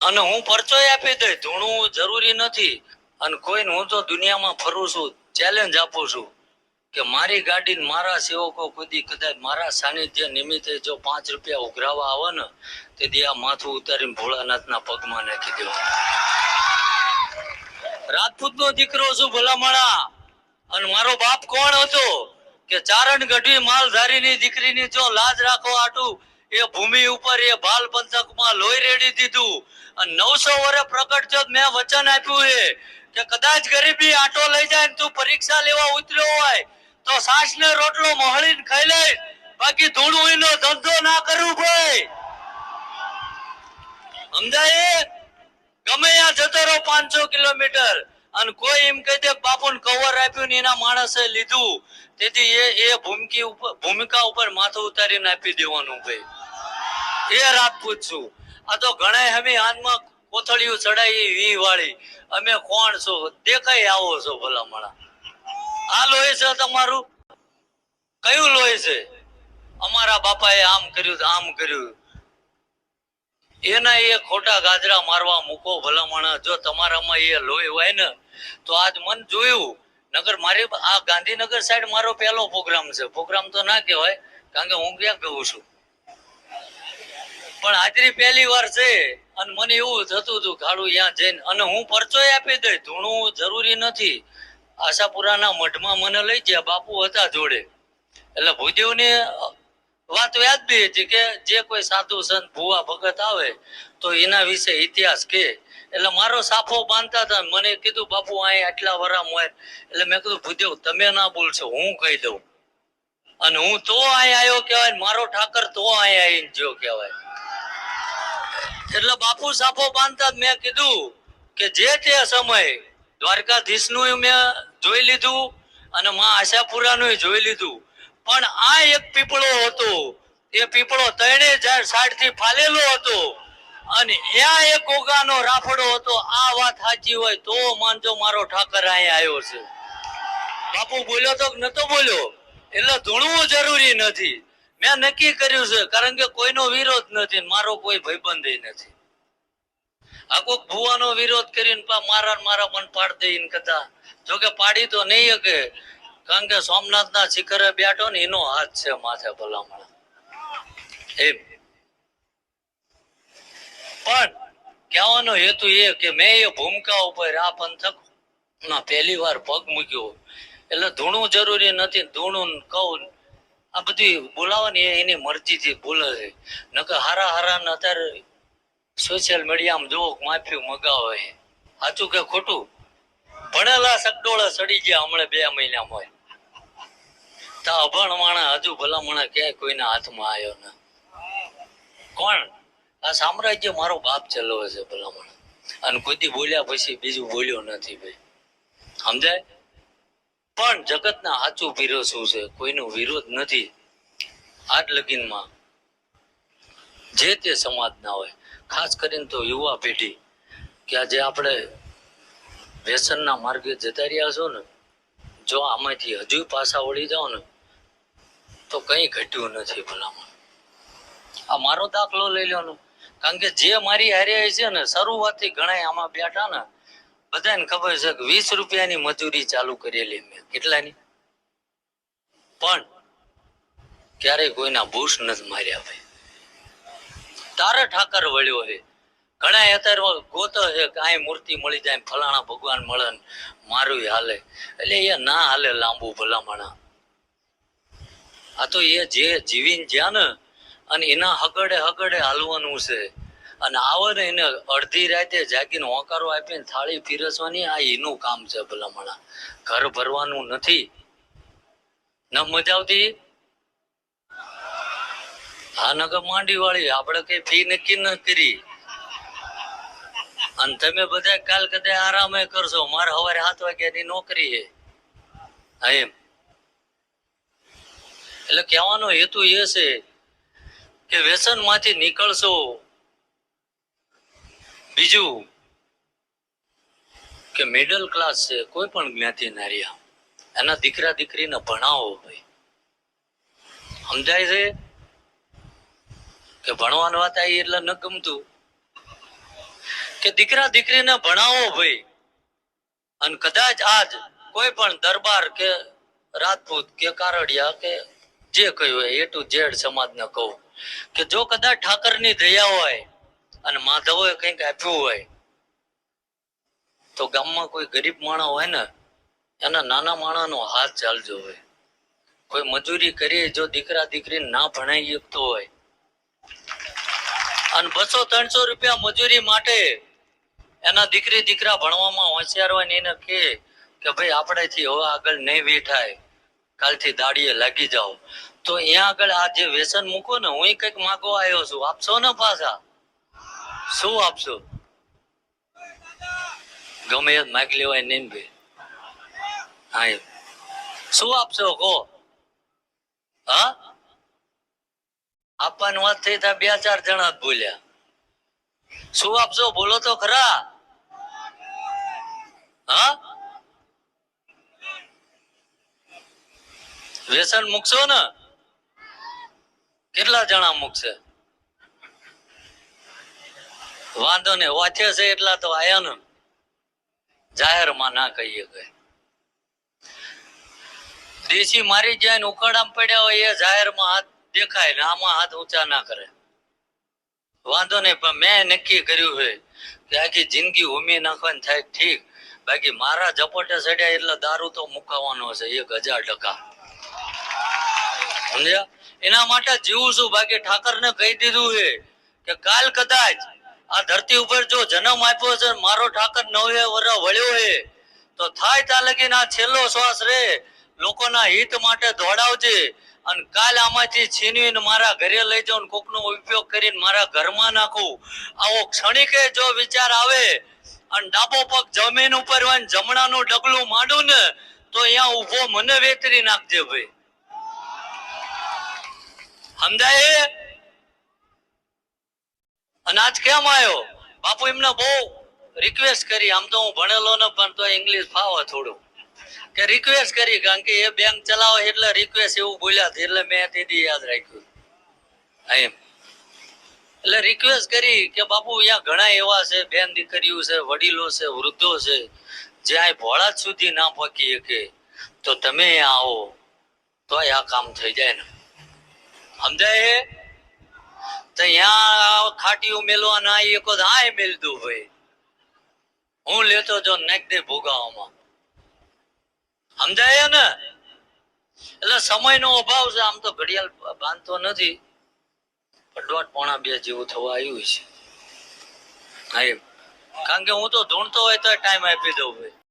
અને હું પરચોય આપી દઈ ધૂણું જરૂરી નથી. અને કોઈને હું તો દુનિયામાં ફરું છું ચેલેન્જ આપું છું કે મારી ગાડી મારા સેવકો કુદી કદાચ મારા સાનિધ્ય નિમિત્તે જો પાંચ રૂપિયા ઉઘરાવા આવે ને તેથી આ માથું ઉતારીને ભોળાનાથના પગમાં નાખી દેવાનું. રાજપૂતનો દીકરો છું ભલામણા. અને મારો બાપ કોણ હતો? કે ચારણ ગઢવી માલધારીની દીકરીની જો લાજ રાખો આટું એ ભૂમિ ઉપર એ બાલ પંથકમાં લોહી રેડી દીધું. નવસો વર્ષ પ્રગટ જો મેં વચન આપ્યું છે કે કદાચ ગરીબી આટો લઈ જાય તું પરીક્ષા લેવા ઉતર્યો હોય તો સાસ ને રોટલો મોહળીને ખાઈ લે. બાકી ધૂળું ધંધો ના કરવું ભાઈ. સમજાય? ગમે ત્યાં જતો રહો પાંચસો કિલોમીટર. અને કોઈ એમ કહી દે બાપુ કવર આપ્યું ને એના માણસે લીધું. તેથી એ એ ભૂમિકી ઉપર ભૂમિકા ઉપર માથું ઉતારીને આપી દેવાનું ભાઈ. એ રાજપૂત છું આ તો ઘણા અમે હાથમાં કોથળીઓ ચડાવી વી વાળી. અમે કોણ છો? દેખાય આવો છો ભલામણા. આ લોહી છે તમારું? કયું લોહી છે? અમારા બાપાએ આમ કર્યું આમ કર્યું. એના એ ખોટા ગાજરા મારવા મૂકો ભલામણા. જો તમારામાં એ લોહી હોય ને, તો આજ મન જોયું. નગર મારી, આ ગાંધીનગર સાઈડ મારો પહેલો પ્રોગ્રામ છે. પ્રોગ્રામ તો ના કહેવાય, કારણ કે હું ક્યાં કહું છું? પણ હાજરી પહેલી વાર છે અને મને એવું થતું હતું ખાડું ત્યાં જઈને. અને હું પરચોય આપી દઈ ધૂણું જરૂરી નથી. આશાપુરાના મઠમાં મને લઈ ગયા. બાપુ હતા જોડે. એટલે ભૂદેવની વાત યાદ બી હતી કે જે કોઈ સાધુ સંત, ભુવા, ભગત આવે, તો એના વિશે ઇતિહાસ કે. એટલે મારો સાફો બાંધતા હતા. મને કીધું, બાપુ, અહીં આટલા વરામ હોય એટલે મેં કીધું, ભૂદેવ, તમે ના બોલશો. હું કહી દઉં. અને હું તો અહીં આવ્યો કહેવાય મારો ઠાકર તો અહીં આવીને જો કહેવાય. એટલે બાપુ સાફો બાંધતા મેં કીધું કે જે તે સમયે દ્વારકાધીશનું મેં જોઈ લીધું અને માં આશાપુરાનું જોઈ લીધું. પણ આ એક પીપળો હતો. એ પીપળો ત્રણે સાઈડથી ફાલેલો હતો. અને ત્યાં એક ઓગાનો રાફડો હતો. આ વાત સાચી હોય તો માનજો મારો ઠાકર અહીંયા આવ્યો છે. બાપુ બોલ્યો તો નતો બોલ્યો? એટલે ધૂણવું જરૂરી નથી. મેં નક્કી કર્યું છે, કારણ કે કોઈનો વિરોધ નથી, મારો કોઈ ભાઈબંધ નથી. આ કોઈક ભુવાનો વિરોધ કરીને મારા મારા મન પાડ દઈને કથા. જોકે પાડી તો નહીં શકે, કારણ કે સોમનાથના શિખરે બેઠો ને એનો હાથ છે માથે ભલામણ. એમ. પણ કહેવાનો હેતુ એ કે મેં એ ભૂમિકા ઉપર આ પંથક ના પહેલી વાર પગ મૂક્યો. એટલે ધૂણું જરૂરી નથી ધૂણું ને કહું આ બધી બોલાવવાની એ એની મરજીથી બોલે છે. નકર હારા હારા ને અત્યારે સોશિયલ મીડિયામાં જોવો માફી મગાવે છે. સાચું કે ખોટું? ભણેલા સગડોળા સડી ગયા હમણાં બે મહિનામાં હોય. તો અભણ માણા હજુ ભલામણે ક્યાંય કોઈના હાથમાં આવ્યો ના. કોણ? આ સામ્રાજ્ય મારો બાપ ચલાવે છે ભલામણ. અને કોઈ બોલ્યા પછી બીજું બોલ્યો નથી ભાઈ. સમજાય? પણ જગતના સાચું વિરોધ શું છે? કોઈનો વિરોધ નથી. આજ લગીનમાં જે તે સમાજના હોય, ખાસ કરીને તો યુવા પેઢી, કે આજે આપણે વ્યસનના માર્ગે જતા રહ્યા છો ને, જો આમાંથી હજુ પાછા વળી જાઓ ને, તો કંઈ ઘટ્યું નથી ભલામણ. આ મારો દાખલો લઈ લો કારણ કે જે મારી હારે છે ને, શરૂઆતથી ઘણા આમાં બેઠા ને બધાને ખબર છે કે વીસ રૂપિયાની મજૂરી ચાલુ કરેલી મેં. કેટલાની? પણ ક્યારેય કોઈના ભૂસ નથી માર્યા ભાઈ. તારે ઠાકર વળ્યો છે. ઘણા અત્યારે ગોતો છે કે મૂર્તિ મળી જાય ફલાણા ભગવાન મળે મારું હાલે. એટલે એ ના હાલે લાંબુ ભલામણા. આ તો એ જે જીવીને જ્યાં ને અને એના હગડે હગડે હાલવાનું છે. અને આવે એને અડધી રાતે જાગીને હોંકારો આપીને થાળી પીરસવાની આ એનું કામ છે ભલામણા. ઘર ભરવાનું નથી. ન મજા આવતી? હા નગર માંડી વાળી આપણે કઈ ફી નક્કી ન કરી. અને તમે બધા કાલ કદાચ આરામે કરશો. મારે સવારે સાત વાગ્યાની નોકરી છે. એમ. એટલે કહેવાનો હેતુ એ છે કે વ્યસનમાંથી નીકળશો. બીજું? કે મિડલ ક્લાસ છે, કોઈ પણ જ્ઞાતિ નાર્યા એના દીકરા દીકરીને ભણાવો ભાઈ. સમજાય છે? કે ભણવાની વાત આવી એટલે ન ગમતું. કે દીકરા દીકરીને ભણાવો ભાઈ. અને કદાચ આજ કોઈ પણ દરબાર કે રાજપૂત કે કારડિયા કે જે કહ્યું હોય એ ટુ ઝેડ સમાજને કહું, કે જો કદાચ ઠાકરની દયા હોય અને માધવે કંઈક આપ્યું હોય. તો ગામમાં કોઈ ગરીબ માણસ હોય ને, એના નાના માણસનો હાથ ચાલજો હોય. કોઈ મજૂરી કરી જો દીકરા દીકરી ના ભણાઈ શકતો હોય. અને બસો ત્રણસો રૂપિયા મજૂરી માટે એના દીકરી દીકરા ભણવામાં હોશિયાર હોય ને એને કહે કે ભાઈ આપણેથી હવે આગળ નહીં વેઠાય. કાલથી દાડીએ લાગી જાઓ. તો અહીંયા આગળ આ જે વ્યસન મૂકો ને, હું કંઈક માગવા આવ્યો છું. આપશો ને પાછા? શું આપશો? ગમે એ માગ લેવાય નહીં ને હા શું આપશો? કહો. હા? આપવાની વાત થઈ ત્યાં બે ચાર જણા બોલ્યા. શું આપશો? બોલો તો ખરા. હા? વ્યસન મૂકશો ને? કેટલા જણા મૂકશે? વાંધો ને વાંચે છે એટલા તો આયા ને. જાહેરમાં ના કહીએ કે. દેશી મારી જાય ને ઉકાળામાં પડ્યા હોય એ જાહેરમાં હાથ દેખાય ને આમાં હાથ ઊંચા ના કરે. વાંધો નહીં, પણ મેં નક્કી કર્યું છે કે આખી જિંદગી ઉમી નાખવાની થાય ઠીક. બાકી મારા ઝપોટે ચડ્યા એટલે દારૂ તો મુકાવાનો છે, એક હજાર ટકા. સમજ્યા? એના માટે જીવું છું. બાકી ઠાકરને કહી દીધું છે કે કાલ કદાચ આ ધરતી ઉપર જો જન્મ આપ્યો છે, મારો ઠાકર નવે વર વળ્યો હે તો થાય ત્યાં લગીને આ છેલ્લો શ્વાસ રે. લોકોના હિત માટે દોડાવજે અને કાલ આમાંથી છીનવીને મારા ઘરે લઈ જાઉં કોકનો ઉપયોગ કરીને મારા ઘરમાં નાખું. આવો ક્ષણિકે જો વિચાર આવે અને ડાબો પગ જમીન ઉપર હોય જમણાનું ડગલું માંડું ને, તો અહીંયા ઊભો મને વેતરી નાખજે ભાઈ. સમજાય? અને આજ કેમ આવ્યો બાપુ એમને બહુ રિક્વેસ્ટ કરી. આમ તો હું ભણેલો ને, પણ તો ઇંગ્લિશ ફાવે થોડું. કે રિક્વેસ્ટ કરી, કારણ કે એ બેંક ચલાવે એટલે રિક્વેસ્ટ એવું બોલ્યા એટલે મેં તેથી યાદ રાખ્યું. એમ. એટલે રિક્વેસ્ટ કરી કે બાપુ, અહીંયા ઘણા એવા છે, બેન દીકરીઓ છે, વડીલો છે, વૃદ્ધો છે. જે આ ભોળા સુધી ના પકી શકે. તો તમે આવો. તો આ કામ થઈ જાય ને. સમજાય? તો અહીંયા ખાટીઓ મેલવા ના એક વખત આય મેલતું હોય. હું લેતો જો દે ભોગાવામાં. સમજાય ને? એટલે સમયનો અભાવ છે, આમ તો ઘડિયાળ બાંધતો નથી. પણ દોઢ પોણા બે જેવું થવા આવ્યું છે. કારણ કે હું તો ધૂણતો હોય તો ટાઈમ આપી દઉં ભાઈ